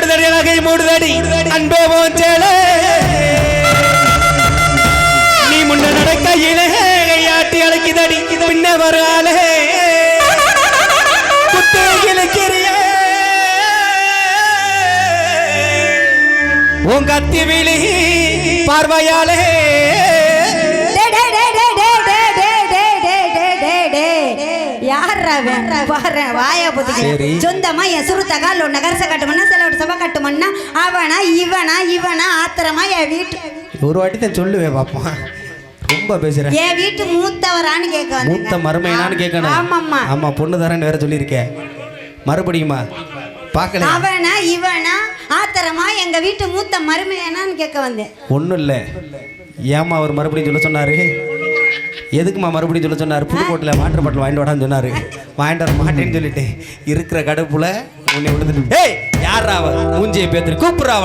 மூடுதடி நகை மூடுதடி. அன்பே போன்றே நீ முன்ன நடக்கையிலே ஆட்டி அழைக்குதடி. பின்ன வராலே குத்து இழுக்கிறிய உங்க அத்தி விழி பார்வையாலே அவன்? பாரேன், வாயை. சொந்தமா என் சுருத்த கால் ஒன்று கரசை கட்டுமன்னா சில சபை கட்டுமன்னா அவனா இவனா இவனா ஆத்திரமா என் வீட்டு. ஒரு வாட்டி தான் சொல்லுவேன் பாப்பா ரொம்ப பேசுறேன். என் வீட்டு மூத்தவரான்னு கேட்க. மூத்த மருமையனான்னு கேட்கணும். ஆமாம்மா. ஆமா பொண்ணு தரேன்னு வேற சொல்லியிருக்கேன் மறுபடியுமா? பார்க்கல. அவனா இவனா ஆத்திரமா எங்க வீட்டு மூத்த மருமையனான்னு கேட்க வந்தேன். ஒன்றும் இல்லை. ஏமா அவர் மறுபடியும் சொல்ல சொன்னாரு? எதுக்குமா மறுபடியும் சொல்ல சொன்னார்? புதுக்கோட்டையில் வாட்டர் பாட்டில் வாங்கிட்டு வாடான்னு சொன்னாரு. வாங்கிட்டு வர மாட்டேன்னு சொல்லிட்டு இருக்கிற கடுப்புல உன்னை விழுந்துட்டு ஏய் யாரா அவ? மூஞ்சியை பேத்துரு கூப்பிடுறா